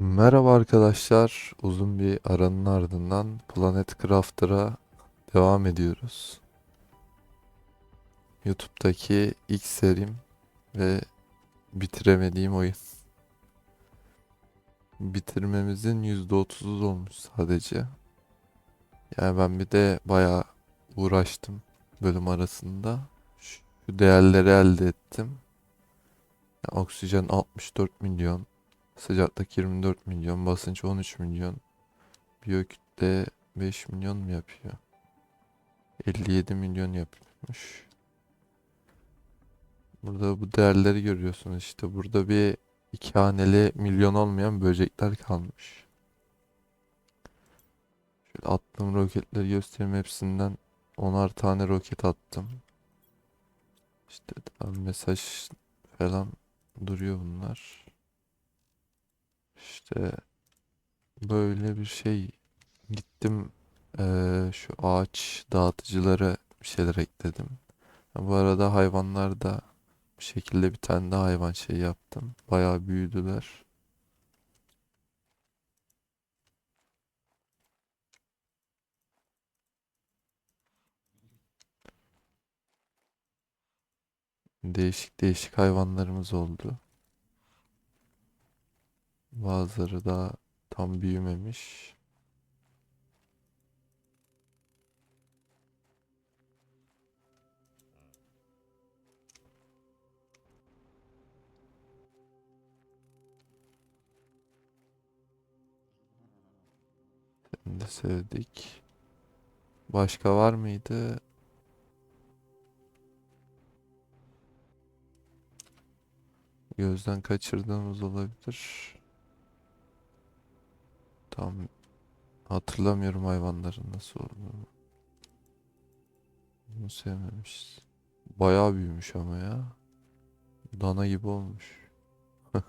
Merhaba arkadaşlar. Uzun bir aranın ardından Planet Crafter'a devam ediyoruz. YouTube'daki ilk serim ve bitiremediğim oyun. Bitirmemizin %30'u olmuş sadece. Yani ben bir de bayağı uğraştım bölüm arasında. Şu değerleri elde ettim. Yani oksijen 64 milyon. Sıcaklık 24 milyon, basınç 13 milyon. Biyokütle 5 milyon mu yapıyor? 57 milyon yapmış. Burada bu değerleri görüyorsunuz işte. Burada bir iki haneli milyon olmayan böcekler kalmış. Şöyle attığım roketleri göstereyim hepsinden. Onar tane roket attım. İşte mesaj falan duruyor bunlar. İşte böyle bir şey gittim eee, şu ağaç dağıtıcılara bir şeyler ekledim. Bu arada hayvanlar da bir şekilde bir tane daha hayvan şey yaptım. Bayağı büyüdüler. Değişik değişik hayvanlarımız oldu. Bazıları daha tam büyümemiş. Seni de sevdik. Başka var mıydı? Gözden kaçırdığımız olabilir. Tam hatırlamıyorum hayvanların nasıl olduğunu. Bunu sevmemişiz. Bayağı büyümüş ama ya. Dana gibi olmuş.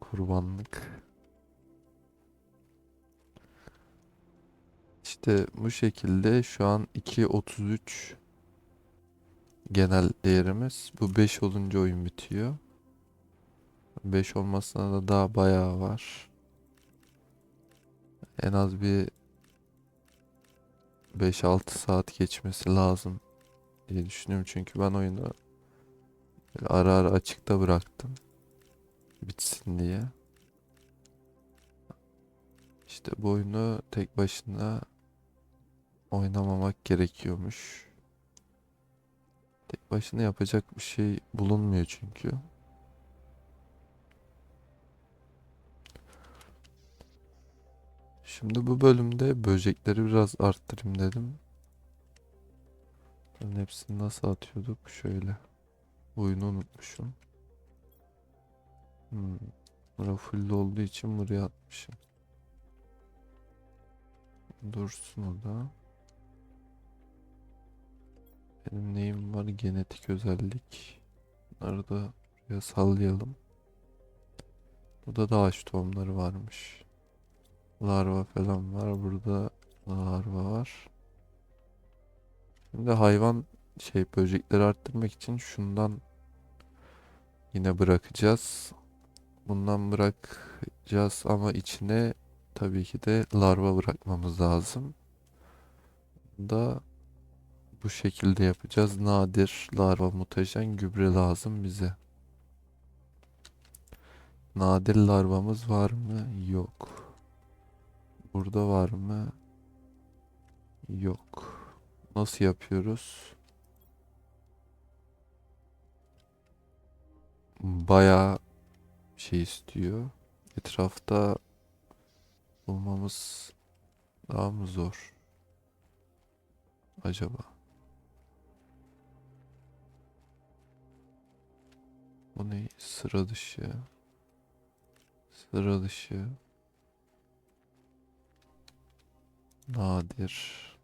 Kurbanlık. İşte bu şekilde şu an 2.33 genel değerimiz. Bu 5 olunca oyun bitiyor. 5 olmasına da daha bayağı var. En az bir 5-6 saat geçmesi lazım diye düşünüyorum. Çünkü ben oyunu ara ara açıkta bıraktım. Bitsin diye. İşte bu oyunu tek başına oynamamak gerekiyormuş. Tek başına yapacak bir şey bulunmuyor çünkü. Şimdi bu bölümde böcekleri biraz arttırayım dedim. Ben hepsini nasıl atıyorduk? Şöyle. Oyunu unutmuşum. Hmm. Bura olduğu için buraya atmışım. Dursun o da. Benim neyim var? Genetik özellik. Bunları da buraya sallayalım. Burada da ağaç tohumları varmış. Larva falan var. Burada larva var. Şimdi hayvan şey böcekleri arttırmak için şundan yine bırakacağız. Bundan bırakacağız ama içine tabii ki de larva bırakmamız lazım. Da bu şekilde yapacağız. Nadir larva mutajen gübre lazım bize. Nadir larvamız var mı? Yok. Burada var mı? Yok. Nasıl yapıyoruz? Bayağı şey istiyor. Etrafta bulmamız daha mı zor acaba? Bu ne? Sıra dışı. Sıra dışı. Nadir.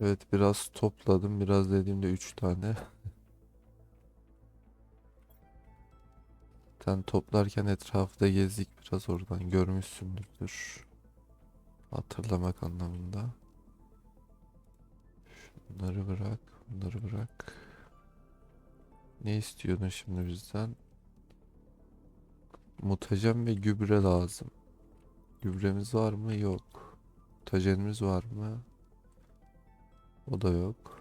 Evet biraz topladım. Biraz dediğimde 3 tane. Sen toplarken etrafı da gezdik biraz oradan görmüşsündür. Hatırlamak anlamında. Bunları bırak, bunları bırak. Ne istiyordun şimdi bizden? Mutajen ve gübre lazım. Gübremiz var mı? Yok. Mutajenimiz var mı? O da yok.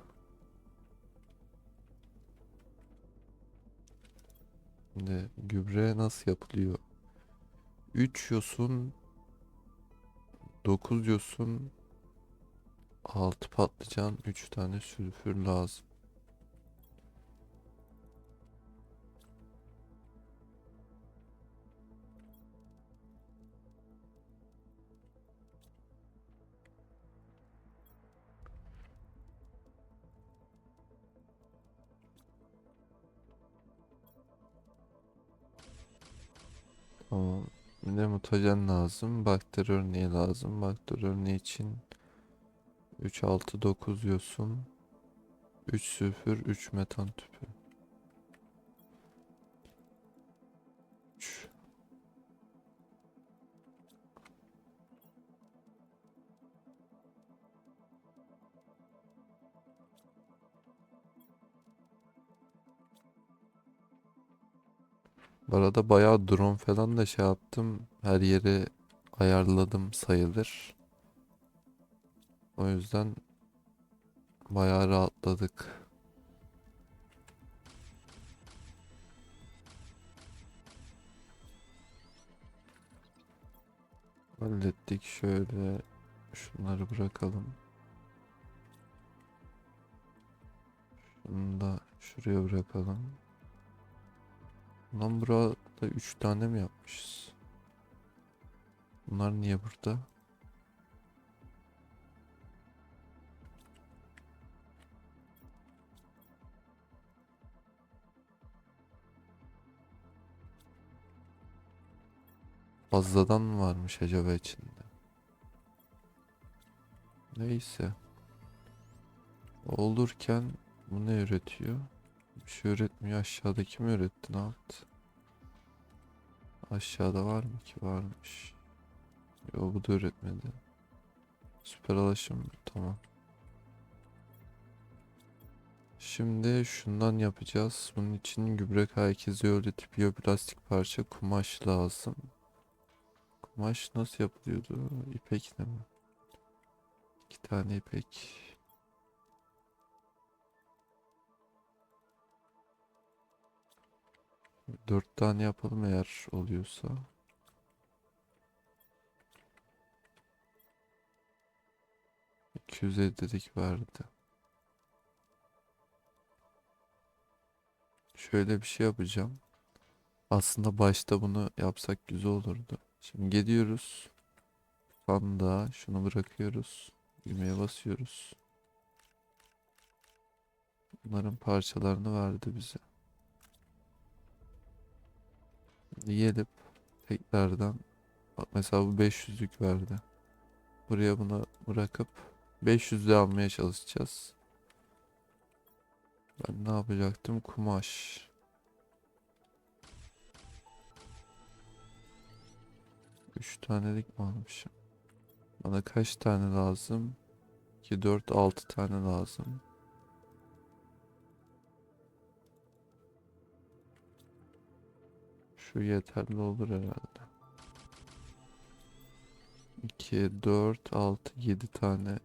Şimdi gübre nasıl yapılıyor? 3 yosun 9 yosun 6 patlıcan 3 tane sülfür lazım. Mutajen lazım. Bakteri örneği lazım. Bakteri örneği için 3, 6, 9 yosun. 3 sülfür, 3 metan tüpü. Bu arada bayağı drone falan da şey yaptım. Her yeri ayarladım sayılır. O yüzden bayağı rahatladık. Hallettik şöyle şunları bırakalım. Şunu da şuraya bırakalım. Lan burada 3 tane mi yapmışız? Bunlar niye burada? Fazladan mı varmış acaba içinde? Neyse. Olurken bu ne üretiyor? Bir şey üretmiyor. Aşağıdaki mi üretti? Ne yaptı? Aşağıda var mı ki? Varmış. Yo bu da üretmedi. Süper alaşım. Tamam. Şimdi şundan yapacağız. Bunun için gübre K2 zeolit biyoplastik parça kumaş lazım. Kumaş nasıl yapılıyordu? İpek ne mi? İki tane ipek. Dört tane yapalım eğer oluyorsa. İki yüz dedik verdi. Şöyle bir şey yapacağım. Aslında başta bunu yapsak güzel olurdu. Şimdi gidiyoruz. Sandığa şunu bırakıyoruz. Düğmeye basıyoruz. Bunların parçalarını verdi bize. Gelip tekrardan bak mesela bu 500'lük verdi. Buraya bunu bırakıp 500'lü almaya çalışacağız. Ben ne yapacaktım? Kumaş. Üç tanelik mi almışım? Bana kaç tane lazım? 2, 4, 6 tane lazım. Şu yeterli olur herhalde. 2, 4, 6, 7 tane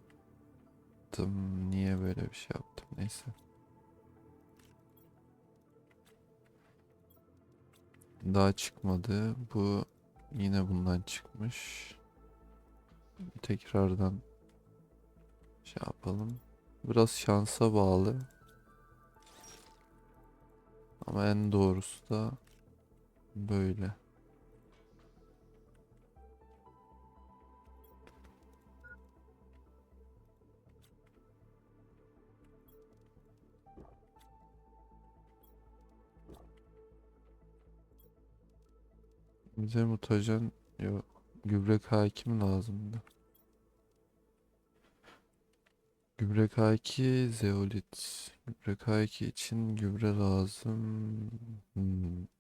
yaptım. Niye böyle bir şey yaptım? Neyse. Daha çıkmadı. Bu yine bundan çıkmış. Tekrardan şey yapalım. Biraz şansa bağlı. Ama en doğrusu da böyle. Bize mutajen yok. Gübre K2 mi lazımdı? Gübre K2, zeolit. Gübre K2 için gübre lazım. Hmm.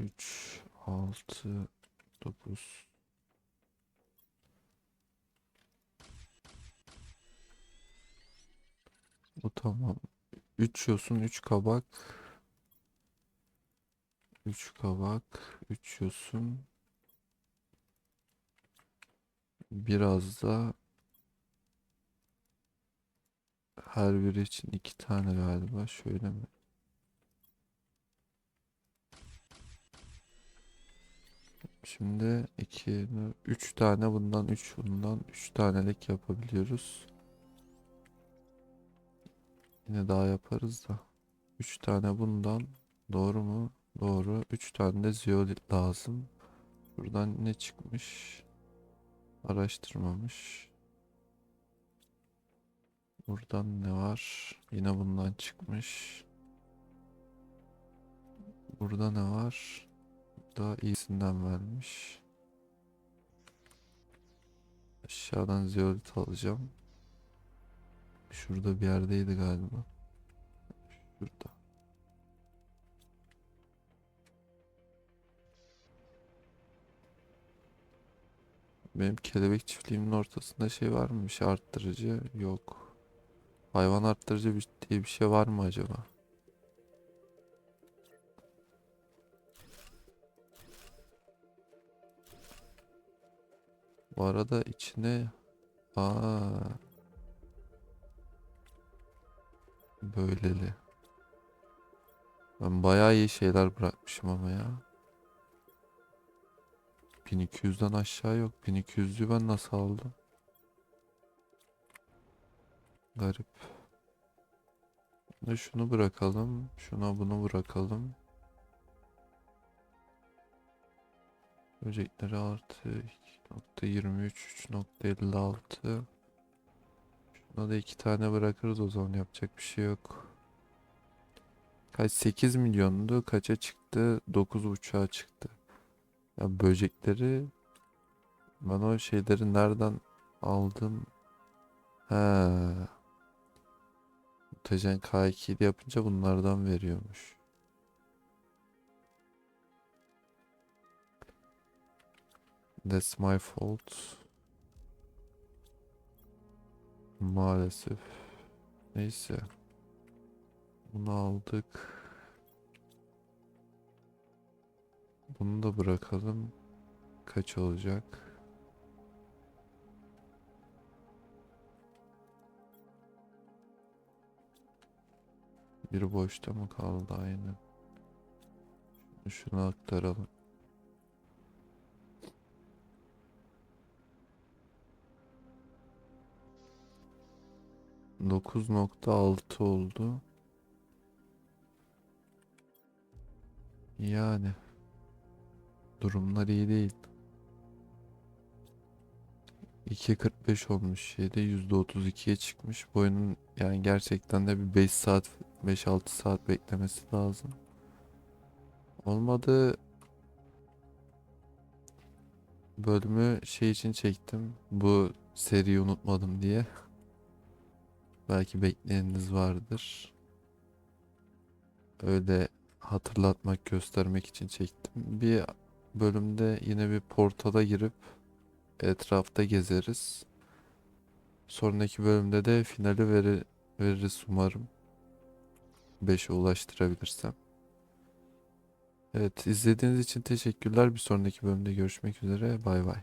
Üç, altı, dokuz. Bu tamam. 3 yosun, 3 kabak. 3 kabak, 3 yosun. Biraz da her biri için 2 tane galiba. Şöyle mi? Şimdi 2, 3 tane bundan, 3 bundan, 3 tanelik yapabiliyoruz. Yine daha yaparız da. 3 tane bundan. Doğru mu? Doğru. 3 tane de zeolit lazım. Buradan ne çıkmış? Araştırmamış. Buradan ne var? Yine bundan çıkmış. Burada ne var? Daha iyisinden vermiş. Aşağıdan zeolit alacağım. Şurada bir yerdeydi galiba. Şurada. Benim kelebek çiftliğimin ortasında şey var mı? Bir şey arttırıcı yok. Hayvan arttırıcı diye bir şey var mı acaba? Bu arada içine aa böyleli. Ben bayağı iyi şeyler bırakmışım ama ya. 1200'den aşağı yok. 1200'lü ben nasıl aldım? Garip. Şunu bırakalım. Şuna bunu bırakalım. Böcekleri artı 2.23 3.56 Şuna da iki tane bırakırız o zaman yapacak bir şey yok. Kaç 8 milyondu kaça çıktı 9.5'a çıktı. Ya böcekleri ben o şeyleri nereden aldım? He. Mutajen K2 ile yapınca bunlardan veriyormuş. That's my fault. Maalesef. Neyse. Bunu aldık. Bunu da bırakalım. Kaç olacak? Bir boşta mı kaldı. Şunu, şunu aktaralım. Dokuz nokta altı oldu. Yani durumlar iyi değil. 2.45 olmuş şeyde %32'ye çıkmış. Bu oyunun yani gerçekten de bir 5 saat 5-6 saat beklemesi lazım. Olmadı bölümü şey için çektim. Bu seriyi unutmadım diye. Belki bekleyeniniz vardır. Öyle hatırlatmak, göstermek için çektim. Bir bölümde yine bir portala girip etrafta gezeriz. Sonraki bölümde de finali veri, veririz umarım. 5'e ulaştırabilirsem. Evet izlediğiniz için teşekkürler. Bir sonraki bölümde görüşmek üzere. Bay bay.